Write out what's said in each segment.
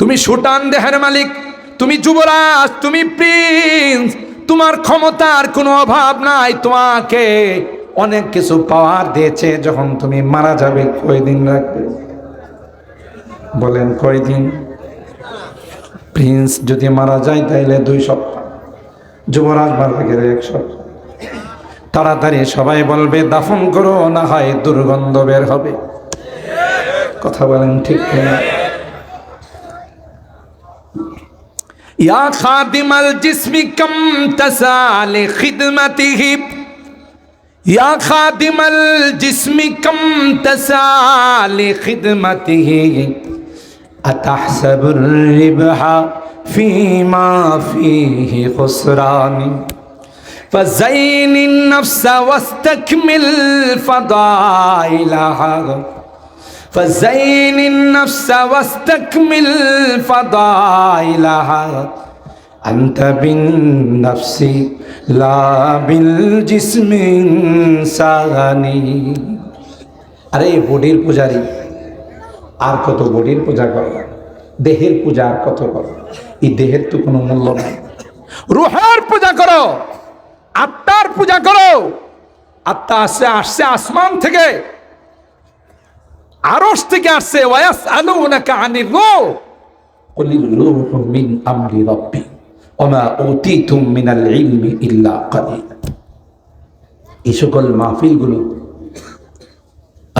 তুমি সুটান দেহের মালিক, তুমি যুবরাজ, তুমি প্রিন্স, তোমার ক্ষমতার কোনো অভাব নাই, তোমাকে অনেক কিছু পাওয়ার দিয়েছে যখন তুমি মারা যাবে। কয়দিন রাখবে? বলেন কয়দিন? প্রিন্স যদি মারা যায় তাইলে দুই সপ্তাহ, যুবরাজ মারা গেলে এক সপ্তাহ। তাড়াতাড়ি সবাই বলবে, দাফন করো, না হয় দুর্গন্ধ বের হবে। কথা বলেন ঠিক কিনা? ইয়া খাদিমাল জিসমি কম তাসালে খিদমতিহি ইয়া খাদিমাল জিসমি কম তাসালে খিদমতিহি আতাহসাবুর রিবহা ফিমা ফিহি খুসরানি فزين النفس واستكمل فضائلها فزين النفس واستكمل فضائلها أنت بالنفس لا بالجسم إنساني আরে বডির পূজারি আর কত বডির পূজা করো দেহের পূজা আর কত করো এই দেহের তো কোনো মূল্য নাই রুহের পূজা করো আত্মার পূজা করো আত্মা আসছে আসছে আসমান থেকে আরশ থেকে আসছে ওয়াস আলু নাকা আনির রূহ কুলিল রূহু মিন আমরি রাব্বি, ওমা উতিতুম মিনাল ইলমি ইল্লা কালিলা। এই সকল মাহফিলগুলো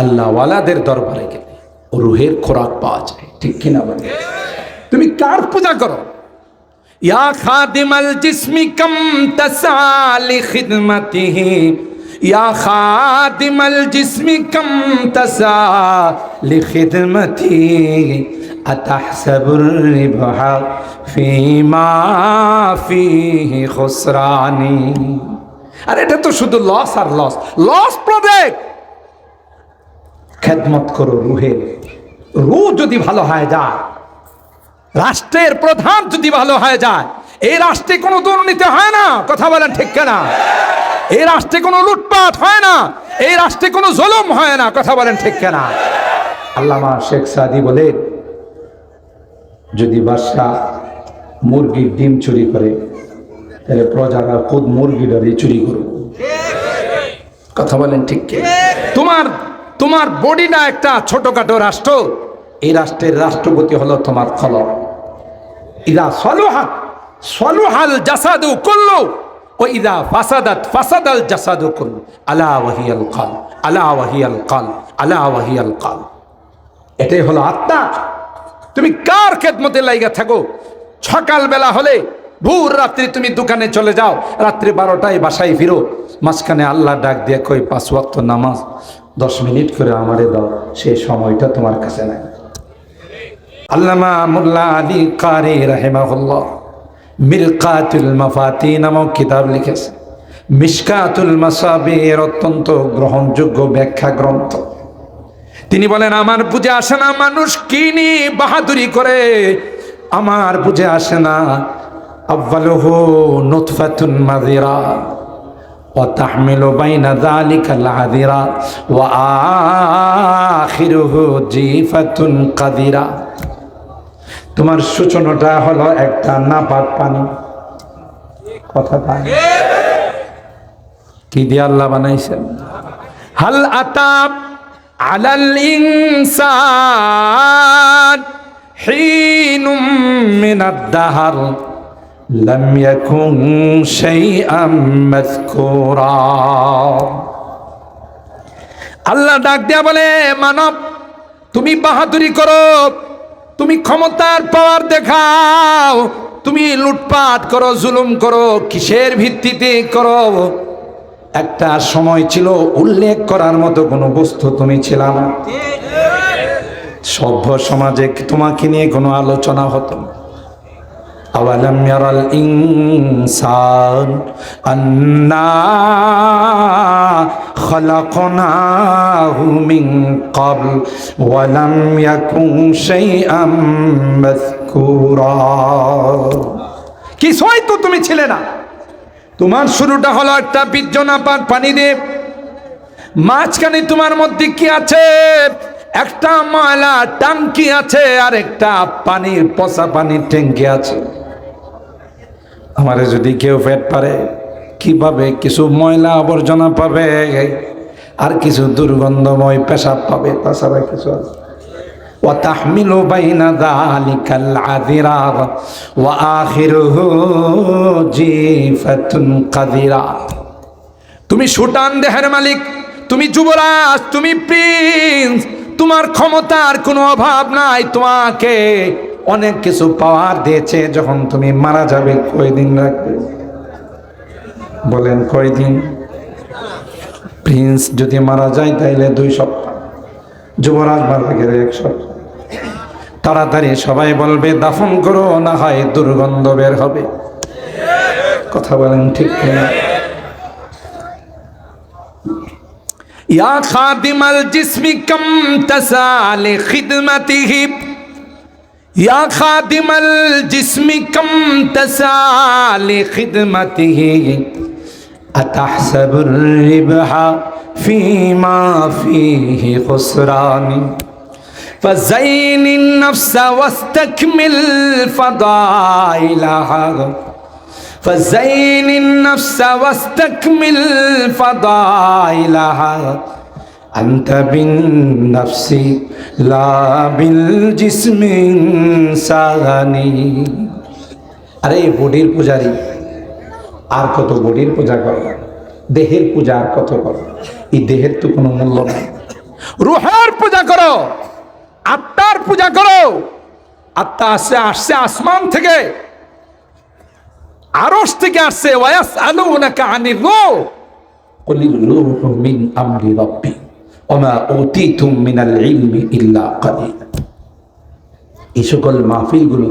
আল্লাহ ওয়ালাদের দরবারে গেলে রুহের খোরাক পাওয়া যায়, ঠিক কিনা বলে তুমি কার পূজা করো? ইয়া খাদিমাল জিসমি কম তাসালি খিদমতিহি ইয়া খাদিমাল জিসমি কম তাসালি খিদমতিহি আতাহসাবুর রিবহা ফিমা ফিহি খুসরানি আর এটা তো শুধু লস আর লস লস প্রজেক্ট খেদমত করো রুহের রু যদি ভালো হয় যায়, রাষ্ট্রের প্রধান যদি ভালো হয়ে যায়, এই রাষ্ট্রে কোনো দুর্নীতি হয় না? কথা বলেন ঠিক না এই রাষ্ট্রে কোনো লুটপাট হয় না, এই রাষ্ট্রে কোনো জুলুম হয় না, কথা বলেন ঠিক না আল্লামা শেখ সাদি বলেন, যদি বাদশাহ মুরগির ডিম চুরি করে, তাহলে প্রজারা খুদ মুরগিটারই চুরি করবে কথা বলেন ঠিক কি? তোমার তোমার বডিটা একটা ছোটখাটো রাষ্ট্র, এই রাষ্ট্রের রাষ্ট্রপতি হলো তোমার খলক। ইদা সলুহাত সলুহাল জাসাদু কুল্লু। ও ইদা ফাসাদাত ফাসাদাল জাসাদু কুল্লু আলা ওয়াহিয়াল কাল, আলা ওয়াহিয়াল কাল, আলা ওয়াহিয়াল কাল। এটাই হলো আত্মা। তুমি কার খেদমতে লাইগা থাকো? সকালবেলা হলে, ভোর রাত্রি তুমি দোকানে চলে যাও, রাত্রি বারোটায় বাসায় ফিরো। মাঝখানে আল্লাহ ডাক দিয়ে কই, পাঁচ ওয়াক্ত নামাজ, দশ মিনিট করে আমারে দাও সেই সময়টা তোমার কাছে নাই। আল্লামা মুল্লা আলী কারি রাহেমাহুল্লাহ। মিরকাতুল মাফাতি নামক কিতাব লিখেছে। মিসকাতুল মাসাবির অত্যন্ত গ্রহণযোগ্য ব্যাখ্যা গ্রন্থ। তিনি বলেন, আমার বুঝে আসে না মানুষ কিনি বাহাদুরি করে। আমার বুঝে আসে না আব্বালুহু নুতফাতুন তাহমিলু বাইনা যালিকা আল-আযিরা ওয়া আখিরুহু জিফাতুন কাদিরা তোমার সূচনাটা হলো একটা নাপাক পানি। কথা তাই। কি দিয়ে আল্লাহ বানাইছেন? হাল আতাব আলাল ইনসান হিনুম মিনাদ দাহার, লাম ইয়াকুন শাইআম মাযকুরা। আল্লাহ ডাক দিয়া বলে, মানব, তুমি বাহাদুরি করো। তুমি ক্ষমতার পাওয়ার দেখাও। তুমি লুটপাট করো, জুলুম করো, কিসের ভিত্তিতে করো? একটা সময় ছিল, উল্লেখ করার মতো কোনো বস্তু তুমি ছিল না। সভ্য সমাজে তোমাকে নিয়ে কোনো আলোচনা হতো না। أولم يرى الإنسان أنا خلقناه من قبل ولم يكن شيئا مذكورا কিছুই তো তুমি ছিলে না তোমার শুরুটা হলো একটা বীর্য নাপাক পানি দিয়ে মাঝখানে তোমার মধ্যে কি আছে একটা ময়লা টাঙ্কি আছে আর একটা পানির পচা পানির ট্যাঙ্কি আছে আমারে যদি কেউ পেট পারে কিভাবে কিছু ময়লা আবর্জনা পাবে আর কিছু দুর্গন্ধময় পেশাব পাবে তাছাড়া কিছু আছে وتحمل بين ذلك العذراء وآخره جيفة قذرة তুমি সুটান দেহের মালিক তুমি যুবরাজ তুমি প্রিন্স তোমার ক্ষমতার কোনো অভাব নাই, তোমাকে অনেক কিছু পাওয়ার দিয়েছে, যখন তুমি মারা যাবে, কয়দিন রাখবে বলেন কয়দিন? প্রিন্স যদি মারা যায়, তাইলে দুই সপ্তাহ। যুবরাজ মারা গেলে এক সপ্তাহ। তাড়াতাড়ি সবাই বলবে, দাফন করো, না হয় দুর্গন্ধ বের হবে। কথা বলেন ঠিক কিনা? ইয়া খাদিমাল জিসমি কম তাসালে খিদমতিহি ইয়া খাদিমাল জিসমি কম তাসালে খিদমতিহি أتحسب الربح فيما فيه خسران فزين النفس واستكمل فضائلها فزين النفس واستكمل فضائلها أنت بالنفس لا بالجسم إنساني আরে বডির পূজারি আর কত বডির পূজা করো দেহের পূজা আর কত করো এই দেহের তো কোনো মূল্য নাই রুহের পূজা করো আত্মার পূজা করো আত্মা আসছে আসছে আসমান থেকে আরস থেকে আসছে, ওয়াস আলু নাকা আনি রো কলিল রূহ মিন আমরি রব্বি, ওমা উতিতুম মিনাল ইলমি ইল্লা কালিলা। এই সকল মাহফিলগুলো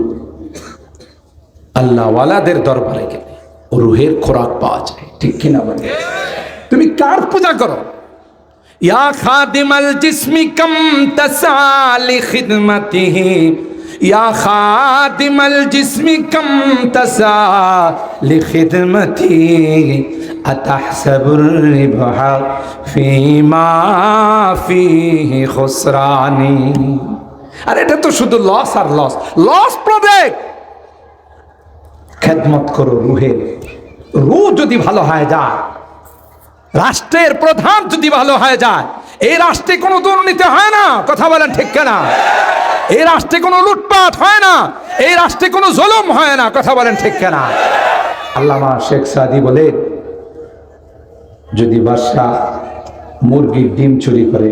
আল্লাহ ওয়ালাদের দরবারে গেলে রুহের খোরাক পাওয়া যায়, ঠিক কিনা বলে তুমি কার পূজা করো? ইয়া খাদিমাল জিসমি কম তাসালি খিদমতিহি ইয়া খাদিমাল জিসমি কম তাসালি খিদমতিহি আতাহসাবুর রিবহা ফিমা ফিহি খুসরানি। আর এটা তো শুধু লস আর লস লস প্রজেক্ট খেদমত করো রুহের রু যদি ভালো হয়ে যায়, রাষ্ট্রের প্রধান যদি ভালো হয়ে যায়, এই রাষ্ট্রে কোনো দুর্নীতি হয় না। কথা বলেন ঠিক কেনা? এই রাষ্ট্রে কোনো লুটপাট হয় না, এই রাষ্ট্রে কোনো জলম হয় না, কথা বলেন ঠিক কেনা? আল্লামা শেখ সাদি বলে যদি বাদশাহ মুরগির ডিম চুরি করে,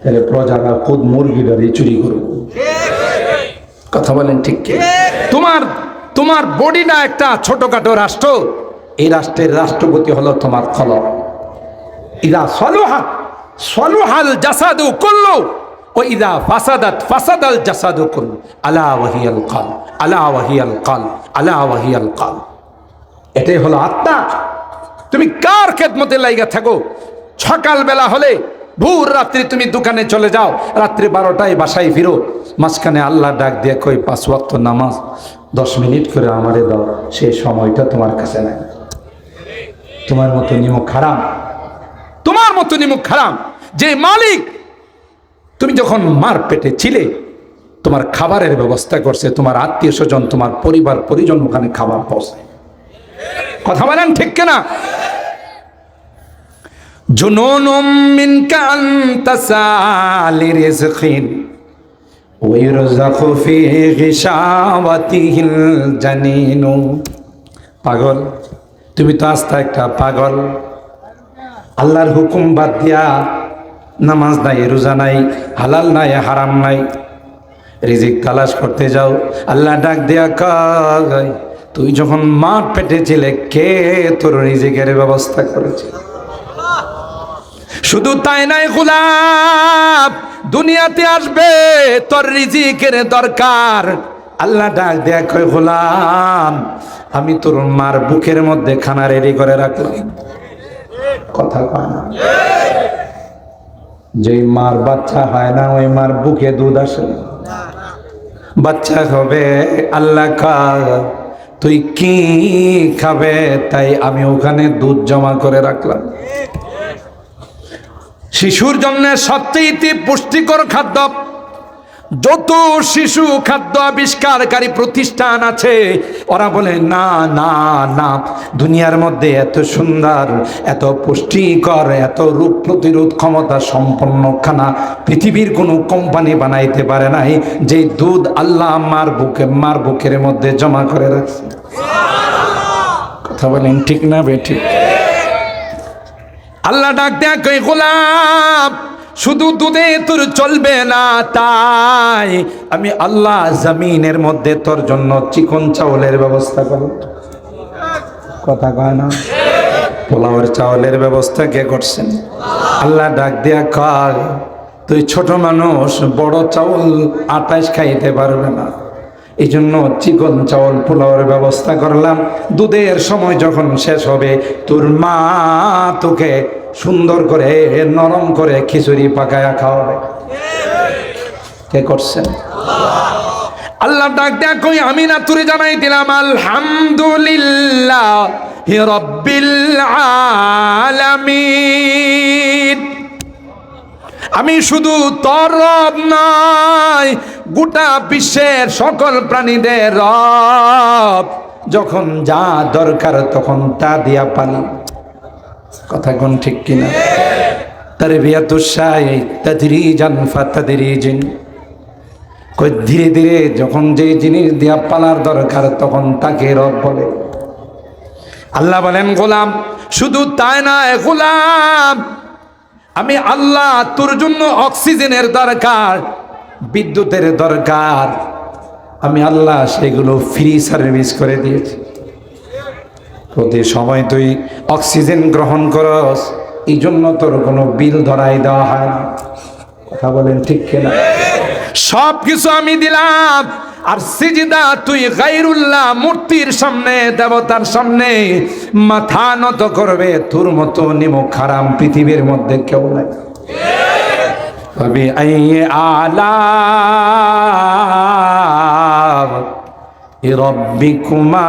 তাহলে প্রজারা খুদ মুরগিটারই চুরি করবে কথা বলেন ঠিক কি তোমার তোমার বডি না একটা ছোটখাটো রাষ্ট্র? এই রাষ্ট্রের রাষ্ট্রপতি হলো তোমার খল ইদা সলুহা, সলুহাল জাসাদু কুল্লু। ও ইদা ফাসাদাত ফাসাদাল জাসাদু কুল্লু আলা ওয়াহিয়াল কাল, আলা ওয়াহিয়াল কাল, আলা ওয়াহিয়াল কাল। এটাই হলো আত্মা। তুমি কার খেদমতে লাইগা থাকো? সকালবেলা হলে ভোর রাত্রি তুমি দোকানে চলে যাও, রাত্রি বারোটায় বাসায় ফিরো। মাঝখানে আল্লাহ ডাক দিয়ে কই, পাঁচ ওয়াক্ত নামাজ, দশ মিনিট করে আমারে দাও, সেই সময়টা তোমার কাছে নাই। তোমার মতো নিমক খারাপ তোমার মতো নিমক খারাপ যে মালিক তুমি যখন মার পেটে ছিলে, তোমার খাবারের ব্যবস্থা করছে, তোমার আত্মীয় স্বজন, তোমার পরিবার, পরিজন ওখানে খাবার পৌঁছে কথা বলেন ঠিক কিনা? পাগল, তুমি তো আস্তা একটা পাগল। আল্লাহর হুকুম বাদ দিয়া নামাজ নাই, রোজা নাই, হালাল নাই, হারাম নাই। রিজিক তালাশ করতে যাও, আল্লাহ ডাক দেয়া কয়, তুই যখন মাঠ পেটে ছিলে, কে তোর রিজিকের ব্যবস্থা করেছে? শুধু তাই নাই গোলাপ, দুনিয়াতে আসবে তোর রিজিকের দরকার। আল্লাহ ডাক দেয়া কয়, গোলাম, আমি তোর মার বুকের মধ্যে খানা রেডি করে রাখলাম। কথা কয় না। যেই মার বাচ্চা হয় না, ওই মার বুকে দুধ আসে। বাচ্চা হবে, আল্লাহ খা তুই কি খাবে? তাই আমি ওখানে দুধ জমা করে রাখলাম। শিশুর জন্য সত্যি পুষ্টিকর খাদ্য যত শিশু খাদ্য আবিষ্কারকারী প্রতিষ্ঠান আছে, ওরা বলে, না না না, দুনিয়ার মধ্যে এত সুন্দর, এত পুষ্টিকর, এত রোগ প্রতিরোধ ক্ষমতা সম্পন্ন খানা পৃথিবীর কোনো কোম্পানি বানাইতে পারে নাই, যে দুধ আল্লাহ মার বুকে, মার বুকের মধ্যে জমা করে রাখছে। কথা বলেন ঠিক না বেঠিক আল্লাহ ডাক কই গোলাপ শুধু দুধে তোর চলবে না তাই। আমি আল্লাহ জমিনের মধ্যে তোর জন্য চিকন চাউলের ব্যবস্থা করব। কথা কয় না? পোলাওয়ের চাউলের ব্যবস্থা কে করছেন? আল্লাহ ডাক দেয়া কয়, তুই ছোট মানুষ, বড় চাউল আটাইশ খাইতে পারবে না। এই জন্য চিকন চাউল পোলাওয়ের ব্যবস্থা করলাম। দুধের সময় যখন শেষ হবে, তোর মা তোকে সুন্দর করে, নরম করে খিচুড়ি পাকায়া খাওয়াবে। কে করছেন? আল্লাহ ডাক দেয়া কই, আমি না তুরে জানাই দিলাম, আলহামদুলিল্লাহ রব্বিল আলামিন। আমি শুধু তোর রব গোটা বিশ্বের সকল প্রাণীদের রব। যখন যা দরকার তখন তা দিয়া পানি। কথা কোন ঠিক কিনা? তারে বিয়া তুষাই তাদরি জান ফাতাদরি জিন। কই ধীরে ধীরে যখন যে জিনিস দিয়া পালার দরকার, তখন তাকে রব বলে। আল্লাহ বলেন, গোলাম, শুধু তাই নয়, গোলাম, আমি আল্লাহ তোর জন্য অক্সিজেনের দরকার, বিদ্যুতের দরকার। আমি আল্লাহ সেগুলো ফ্রি সার্ভিস করে দিয়েছি। প্রতি সময় তুই অক্সিজেন গ্রহণ করস এই জন্য তোর কোনো বিল ধরাই দেওয়া হয় না। কথা বলেন ঠিক কিনা? সব কিছু আমি দিলাম আর সিজদা তুই গাইরুল্লাহ মূর্তির সামনে দেবতার সামনে মাথা নত করবে তোর মতো নিমক খারাম পৃথিবীর মধ্যে কেউ নাই। আলা রব্বিকুমা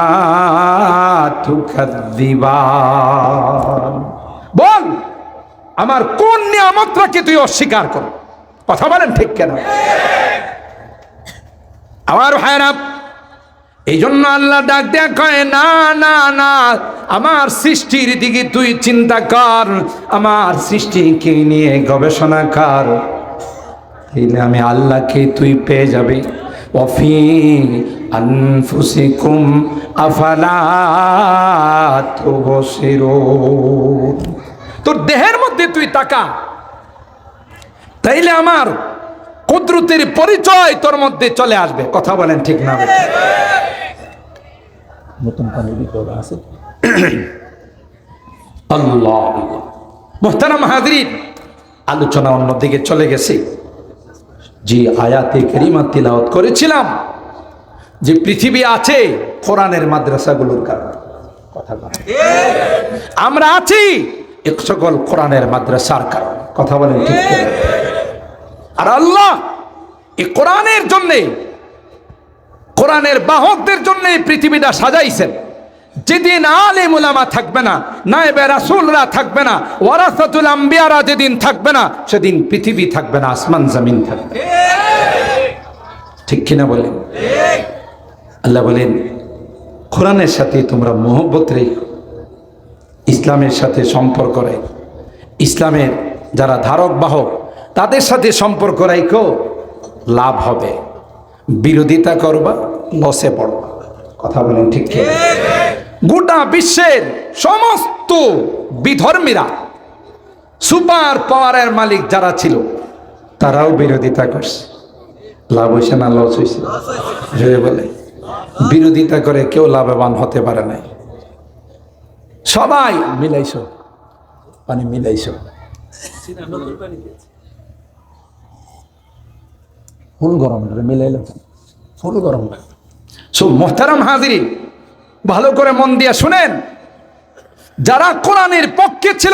বল, আমার কোন নিয়ামতটাকে তুই অস্বীকার কর? কথা বলেন ঠিক কেন? আমার ভাইরা এই জন্য আল্লাহ ডাক দেয়া কয়, না না না, আমার সৃষ্টির দিকে তুই চিন্তা কর, আমার সৃষ্টিকে নিয়ে গবেষণা কর। আমি আল্লাহকে তুই পেয়ে যাবি। অফি আনফুসিকুম আফালা তুবসিরুন তোর দেহের মধ্যে তুই তাকা। তাইলে আমার কুদরতের পরিচয় তোর মধ্যে চলে আসবে। কথা বলেন ঠিক না নতুন আছে? আল্লাহ। মোহতারাম হাজরিন আলোচনা অন্যদিকে চলে গেছে। যে আয়াতে কেরিমা তিলাওয়াত করেছিলাম, যে পৃথিবী আছে কোরআনের মাদ্রাসাগুলোর কারণে। কথা। আমরা আছি সকল কোরআনের মাদ্রাসার কারণে। কথা বলেন ঠিক আর আল্লাহ এই কোরআনের জন্যে, কোরআনের বাহকদের জন্য পৃথিবীটা সাজাইছেন। যেদিন আলে মুলামা থাকবে না, নায়েবে রাসুলরা থাকবে না, ওয়ারাসাতুল আম্বিয়ারা যেদিন থাকবে না, সেদিন পৃথিবী থাকবে না, আসমান, জামিন থাকবে ঠিক কিনা বলেন? আল্লাহ বলেন, কোরআনের সাথে তোমরা মোহব্বত রেখো, ইসলামের সাথে সম্পর্ক রেখো। ইসলামের যারা ধারক, বাহক, তাদের সাথে সম্পর্ক রাখো, লাভ হবে। বিরোধিতা করবা, লসে পড়বা। কথা বলেন ঠিক কি গোটা বিশ্বের সমস্ত বিধর্মীরা, সুপার পাওয়ারের মালিক যারা ছিল, তারাও বিরোধিতা করছে। লাভ হয়েছে না লস হয়েছে? বলে। বিরোধিতা করে কেউ লাভবান হতে পারে নাই। সবাই মিলাইছ। পানি মিলাইছ। ফুল গরম, মিলাইল। ফুল গরম। সো, মোহতারাম হাজিরিন ভালো করে মন দিয়ে শুনেন। যারা কোরআনের পক্ষে ছিল,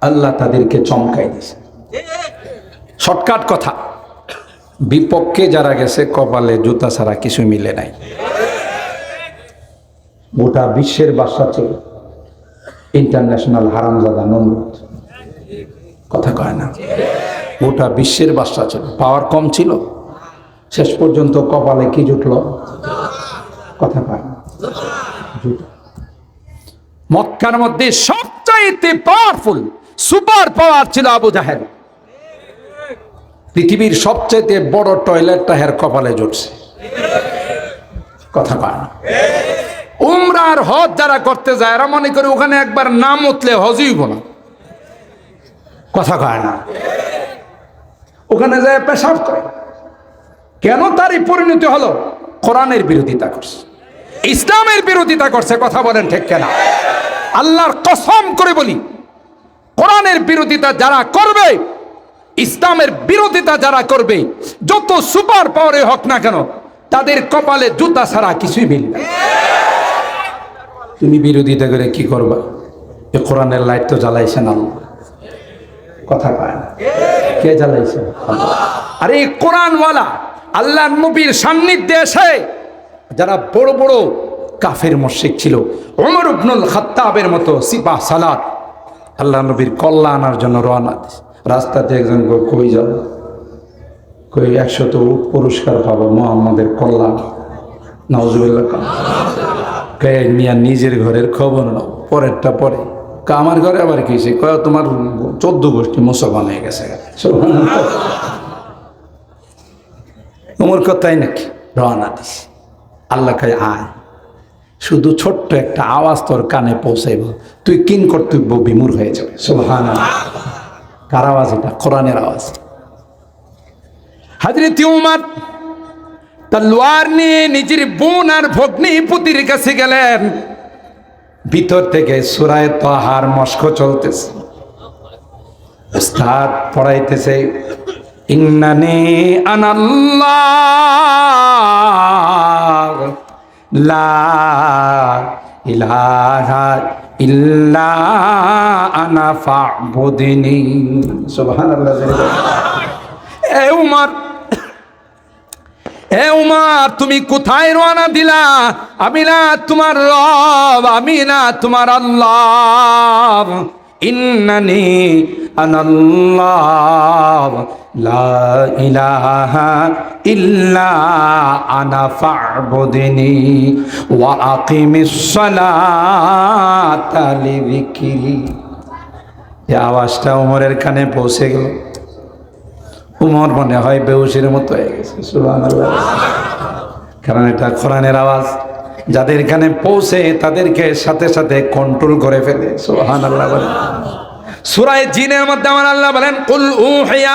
আল্লাহ তাদেরকে চমকাই দিয়েছে। শর্টকাট কথা। বিপক্ষে যারা গেছে, কপালে জুতা ছাড়া কিছু মিলে নাই। গোটা বিশ্বের বাসা ছিল। ইন্টারন্যাশনাল হারামজাদা নমরুদ। কথা কয় না। গোটা বিশ্বের বাসা ছিল। পাওয়ার কম ছিল। শেষ পর্যন্ত কপালে কি জুটল? কথা কয় না। মক্কার মধ্যে সবচাইতে পাওয়ারফুল সুপার পাওয়ার ছিল আবু জাহেল। পৃথিবীর সবচাইতে বড় টয়লেটটা হের কপালে জুটছে কথা কয় না। উমরার হজ যারা করতে যায়, এরা মনে করে ওখানে একবার নাম উঠলে হজই না। কথা কয় না। ওখানে যায় পেশাব করে। কেন তার এই পরিণতি হলো? কোরআনের বিরোধিতা করছে। ইসলামের বিরোধিতা করছে কথা বলেন ঠিক কেনা? আল্লাহর কসম করে বলি কোরআনের বিরোধিতা যারা করবে ইসলামের বিরোধিতা যারা করবে যত সুপার পাওয়ারে হোক না কেন তাদের কপালে জুতা ছাড়া কিছুই মিলবে তুমি বিরোধিতা করে কি করবা? এ কোরআনের লাইট তো জ্বালাইছেন আল্লাহ। কথা পায় না। কে জ্বালাইছেন আল্লাহ। আরে এই কোরআনওয়ালা আল্লাহ নবীর সান্নিধ্যে এসে যারা বড় বড় কাফের মশিক ছিল। ওমর ইবনুল খাত্তাবের মতো সিপাহ সালাত। আল্লাহ নবীর কল্লা আনার জন্য রওনা। রাস্তাতে একজন কই যাও? কই একশত পুরস্কার পাবো মোহাম্মদের কল্যাণ নওয়াজুবিল্লাহ কে মিয়া নিজের ঘরের খবর নাও, পরেরটা পরে। আমার ঘরে আবার কি সে? কয়, তোমার চোদ্দ গোষ্ঠী মুসলমান হয়ে গেছে। তোমার কথাই নাকি? রওনা দিস আল্লাহ কায়, আয়, শুধু ছোট্ট একটা আওয়াজ তোর কানে পৌঁছাইব। তুই কিন কর্তব্য বিমূর হয়ে যাবে? সোহান কার আওয়াজ এটা? কোরআনের আওয়াজ। হাজরত উমার তলোয়ার নিয়ে নিজের বোন আর ভগ্নি পুতির কাছে গেলেন। ভিতর থেকে সুরায় তাহার মস্ক চলতেছে। পড়াইতেছে, ইন্নানি আনাল্লাহ ইলাহা ইল্লা আনা ফাবুদিনি। সুবহানাল্লাহ এ উমর, এ উমার, তুমি কোথায় রওনা দিলা? আমি না তোমার রব, আমি না তোমার আল্লাহ। ইন্নানি আনাল্লাহ। লা ইলাহা ইল্লা আওয়াজটা উমরের কানে পৌঁছে গেল। উমর মনে হয় বেউসির মতো হয়ে গেছে কারণ এটা কোরআনের আওয়াজ। যাদের কানে পৌঁছে তাদেরকে সাথে সাথে কন্ট্রোল করে ফেলে, সুবহানাল্লাহ বলেন সূরায়ে জিনের মধ্যে আমার আল্লাহ বলেন, কুল উহিয়া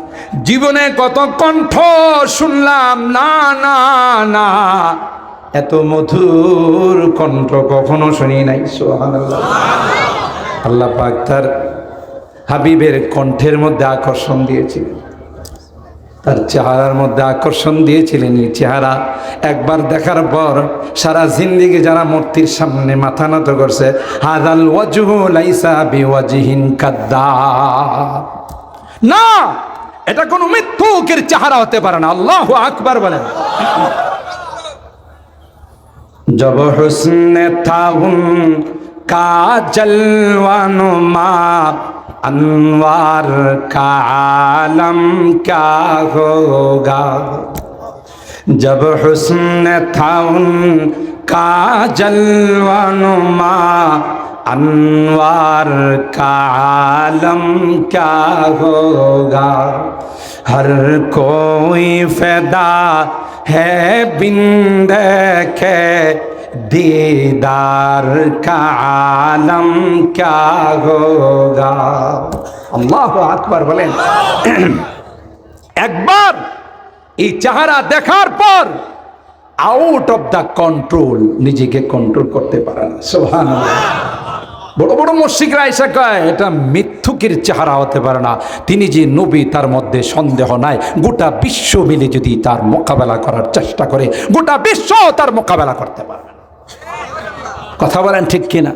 জীবনে কত কণ্ঠ শুনলাম, না না না। এত মধুর কণ্ঠ কখনো শুনি নাই, সুবহানাল্লাহ। আল্লাহ পাক তার হাবিবের কণ্ঠের মধ্যে আকর্ষণ দিয়েছিলেন। তার চেহারার মধ্যে আকর্ষণ দিয়েছিলেন এই চেহারা। একবার দেখার পর সারা জিন্দিগি যারা মূর্তির সামনে মাথা নত করছে, হাদাল ওয়াজহু লাইসা বিওয়াজিহিন কাদ্দাব না! এটা কোনো মৃত্যুকের চেহারা হতে পারে না। আল্লাহ আকবার বলেন। জব হুসনে থাউন কা মা انوار کا কা হোগা। ہوگا جب حسن تھا মা انوار کا عالم کیا ہوگا ہر کوئی فدا ہے بند کے دیدار کا عالم کیا ہوگا اللہ আকবার বলেন একবার এই চেহারা দেখার পর আউট অফ দ্য কন্ট্রোল নিজেকে কন্ট্রোল করতে পারে না সোহান বড় বড় মুশিকরা এসে কয়, এটা মিথ্যুকের চেহারা হতে পারে না। তিনি যে নবী, তার মধ্যে সন্দেহ নাই। গোটা বিশ্ব মিলে যদি তার মোকাবেলা করার চেষ্টা করে, গোটা বিশ্ব তার মোকাবেলা করতে পারবে কথা বলেন ঠিক কিনা?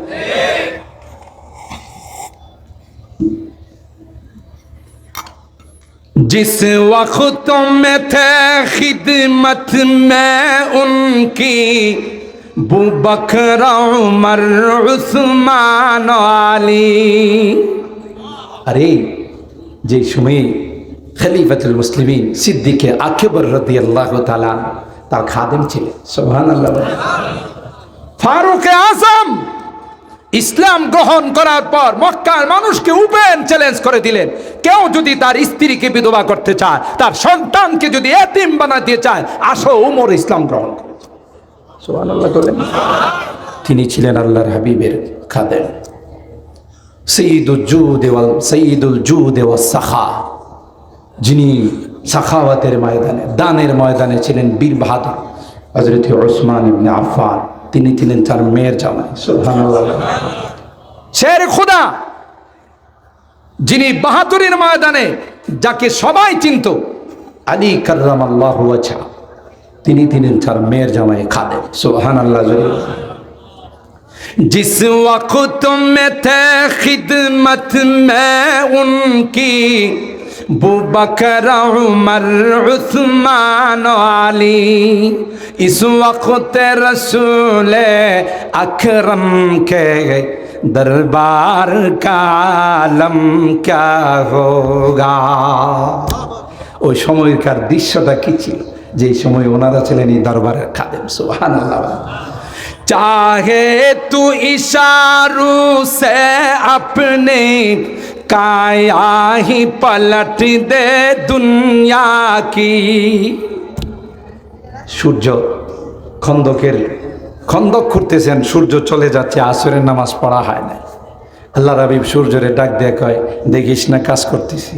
জিস وقت میں تھے خدمت میں বুবকর উমর উসমান আলী। আরে যে সময়ে খলিফাতুল মুসলিমিন সিদ্দিকে আকেবর রদি আল্লাহ তালা তার খাদেম ছিলেন। সোহান আল্লাহ ফারুক আসাম ইসলাম গ্রহণ করার পর মক্কার মানুষকে উপেন চ্যালেঞ্জ করে দিলেন। কেউ যদি তার স্ত্রীকে বিধবা করতে চায় তার সন্তানকে যদি এতিম বানাতে চায় আসো উমর ইসলাম গ্রহণ করে। তিনি ছিলেন আল্লাহর হাবিবের খাদেম। সঈদুল জুদ ওয়াল সঈদুল জুদ ওয়াল সাখা। যিনি সাখাওয়াতের ময়দানে, দানের ময়দানে ছিলেন বীর বাহাদুর। হজরত ওসমান ইবনে আফফান, তিনি ছিলেন তার মেয়ের জামাই। সুবহানাল্লাহ। শের খুদা! যিনি বাহাদুরের ময়দানে, যাকে সবাই চিনত, আলী কার্রাম আল্লাহ তিনি তিনিন তার মেয়ের জামাই খাদে সোহান আল্লাহ জিস তে খিদমত মে উনকি বু বকর উসমান আলী। ইসে রসুল আকরম কে দরবার কালম কে হোগা। ওই সময়কার দৃশ্যটা কি ছিল? যেই সময় ওনারা ছিলেন এই দরবারের খাদেম সুহান চাহে তু ইশারু সে আপনে কায়াহি পলট দে দুনিয়া কি। সূর্য খন্দকের, খন্দক খুঁড়তেছেন, সূর্য চলে যাচ্ছে, আসরের নামাজ পড়া হয় না আল্লাহ রাবিব সূর্যরে ডাক দেয়া কয়, দেখিস না, কাজ করতেছি।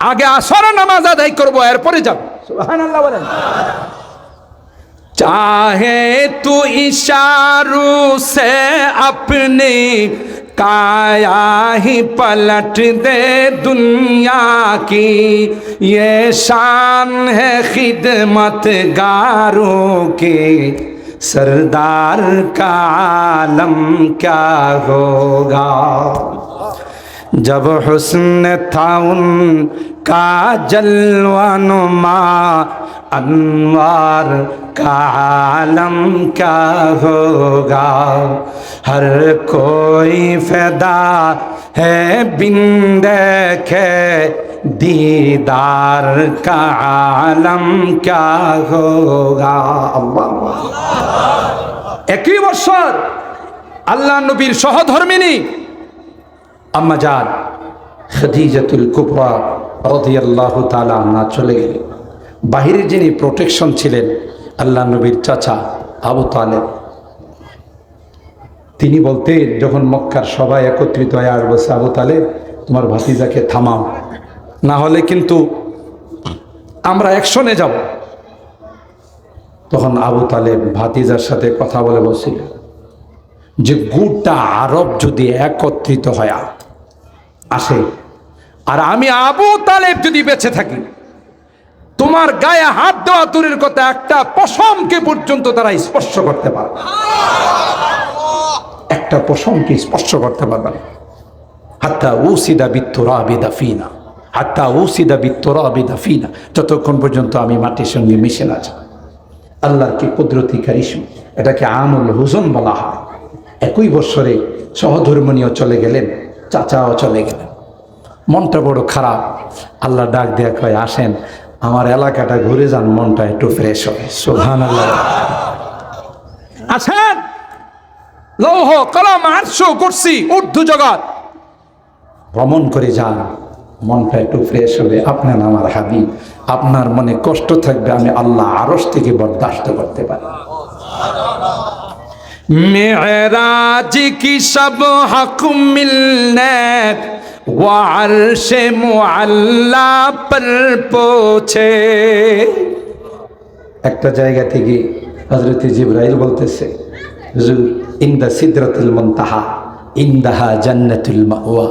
আগে আসরের নামাজ আদায় করবো এরপরে যাব সুবহানাল্লাহ বলেন चाहे तू इशारों से अपने काया ही पलट दे दुनिया की ये शान है खिदमत गारों के सरदार का आलम क्या होगा जब हुस्न था کا جلوان ما انوار کا عالم کیا ہوگا ہر کوئی فدا ہے بن دیکھے دیدار کا عالم کیا ہوگا اللہ একই বছর আল্লাহ নবীর সহধর্মিনী আম্মাজান খদিজাতুল কুবরা রাদিয়াল্লাহু তাআলা আনহা চলে গেলেন। বাহিরে যিনি প্রোটেকশন ছিলেন, আল্লাহ নবীর চাচা আবু তালেব। তিনি বলতে যখন মক্কার সবাই একত্রিত হয়ে আর বলছে আবু তালেব, তোমার ভাতিজাকে থামাও। না হলে কিন্তু আমরা অ্যাকশনে যাব। তখন আবু তালেব ভাতিজার সাথে কথা বলে বলছিল যে গোটা আরব যদি একত্রিত হয় আসে আর আমি আবু তালেব যদি বেঁচে থাকি, তোমার গায়ে হাত দেওয়া দূরের কথা একটা পশমকে পর্যন্ত তারা স্পর্শ করতে পারবে একটা পশমকে স্পর্শ করতে পারবে না। হাত্তা উসিদা বিত্তরা বিদাফিনা হাত্তা উসিদা বিত্তরা বিদাফিনা যতক্ষণ পর্যন্ত আমি মাটির সঙ্গে মিশে না যাই। আল্লাহর কি কুদরতি কারিশম, এটাকে আমুল হুজন বলা হয়। একই বৎসরে সহধর্মণীয় চলে গেলেন, চাচাও চলে গেলেন। মনটা বড় খারাপ। আল্লাহ ডাক দেয়া কয় আসেন আমার এলাকাটা ঘুরে যান মনটা একটু ফ্রেশ হবে। সোহান আল্লাহ আসেন। লৌহ কলম আটশো করছি উর্দু জগৎ। ভ্রমণ করে যান মনটা একটু ফ্রেশ হবে। আপনার আমার হাবি আপনার মনে কষ্ট থাকবে আমি আল্লাহ আরস থেকে বরদাস্ত করতে পারি। মেরাজ কি সব হক মিলনে? ওয়ারশ মুআল্লা পর পৌঁছে একটা জায়গা থেকে হজরত জিব্রাইল বলতেছে হুজুর ইন্দা সিদরাতুল মুনতাহা ইন্দাহা জান্নাতুল মাওয়া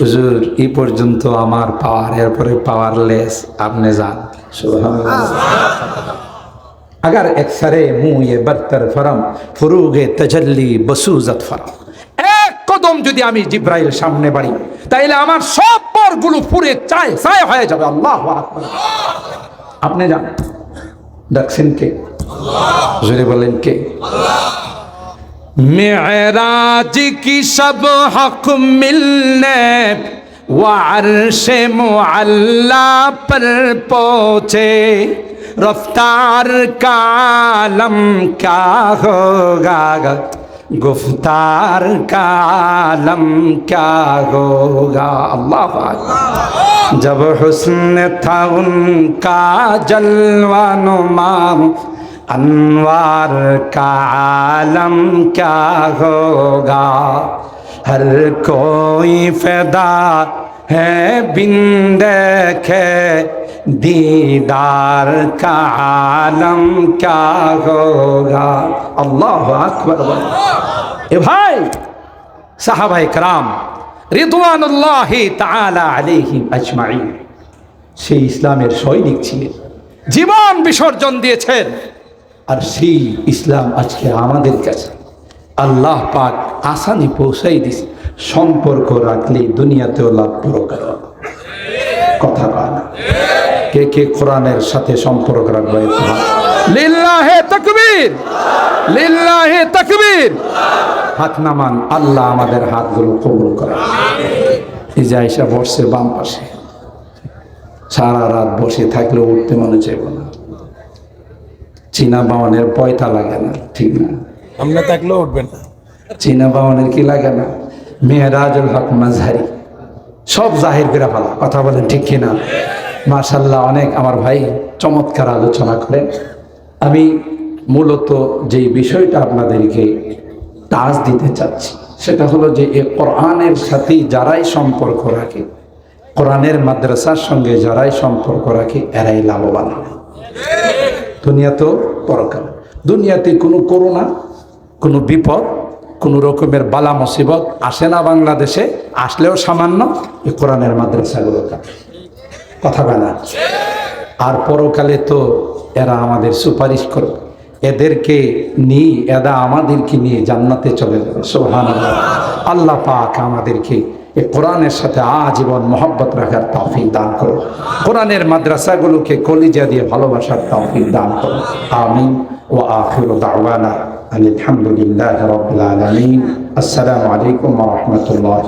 হুজুর এই পর্যন্ত আমার পাওয়ার এরপরে পাওয়ারলেস আপনি যান সুবহানাল্লাহ अगर एक्सरे मुंह ये बरतर फरम फुरुगे तजल्ली बसूजत फरम এক কদম যদি আমি জিব্রাইল সামনে বাড়ি, তাইলে আমার সব পরগুলো পুরে চায় চায় হয়ে যাবে। আল্লাহ আপনি যান। ডাকছেন কে? জোরে বলেন কে? মেরাজ কি সব হক মিলনে? عرش معلہ پر پہنچے رفتار کا عالم کیا ہوگا گفتار کا عالم کیا ہوگا اللہ جب حسن تھا ان کا جلوہ نما انوار کا عالم کیا ہوگا ہر کوئی فدا ہے بن دیکھے دیدار کا আল্লাহ کیا ہوگا اللہ اکبر اے بھائی صحابہ کرام রিদওয়ান আল্লাহ তাআলা আলাইহিম আজমাইন। সেই ইসলামের সৈনিক ছিলেন। জীবন বিসর্জন দিয়েছেন। আর সেই ইসলাম আজকে আমাদের কাছে। আল্লাহ পাক আসানি পৌঁছাই দিস সম্পর্ক রাখলে দুনিয়াতেও লাভ প্রকার কথা পায় না। কে কে কোরআনের সাথে সম্পর্ক রাখবে? লিল্লাহে তাকবীর। লিল্লাহে তাকবীর। হাত নামান আল্লাহ আমাদের হাতগুলো কবুল করে। এই যে আইসা বসছে বাম পাশে। সারা রাত বসে থাকলে উঠতে মনে চাইব না। চীনা বাওয়ানের পয়তা লাগে না ঠিক না? আমরা থাকলেও উঠবে না। চীনা বাওয়ানের কি লাগে না? মেহরাজুল হক মাঝহারি। সব জাহির করে ফেলা। কথা বলেন ঠিক কিনা? মার্শাল্লাহ অনেক আমার ভাই চমৎকার আলোচনা করেন আমি মূলত যেই বিষয়টা আপনাদেরকে টাচ দিতে চাচ্ছি, সেটা হলো যে এ কোরআনের সাথে যারাই সম্পর্ক রাখে, কোরআনের মাদ্রাসার সঙ্গে যারাই সম্পর্ক রাখে, এরাই লাভবান হবে। দুনিয়া তো পরকাল, দুনিয়াতে কোনো করোনা কোনো বিপদ, কোনো রকমের বালা মুসিবত আসে না বাংলাদেশে, আসলেও সামান্য এই কোরআনের মাদ্রাসাগুলো কথা বানা আর পরকালে তো এরা আমাদের সুপারিশ করবে। এদেরকে নিয়ে, এরা আমাদেরকে নিয়ে জান্নাতে চলে যাবে। সোহান আল্লাহ পাক আমাদেরকে এই কোরআনের সাথে আজীবন মহব্বত রাখার তৌফিক দান করো কোরআনের মাদ্রাসাগুলোকে কলিজা দিয়ে ভালোবাসার তৌফিক দান করো আমিন। ও আখির দাওয়ানা আলহামদুলিল্লাহ আসসালামু আলাইকুম রহমতুল্লাহ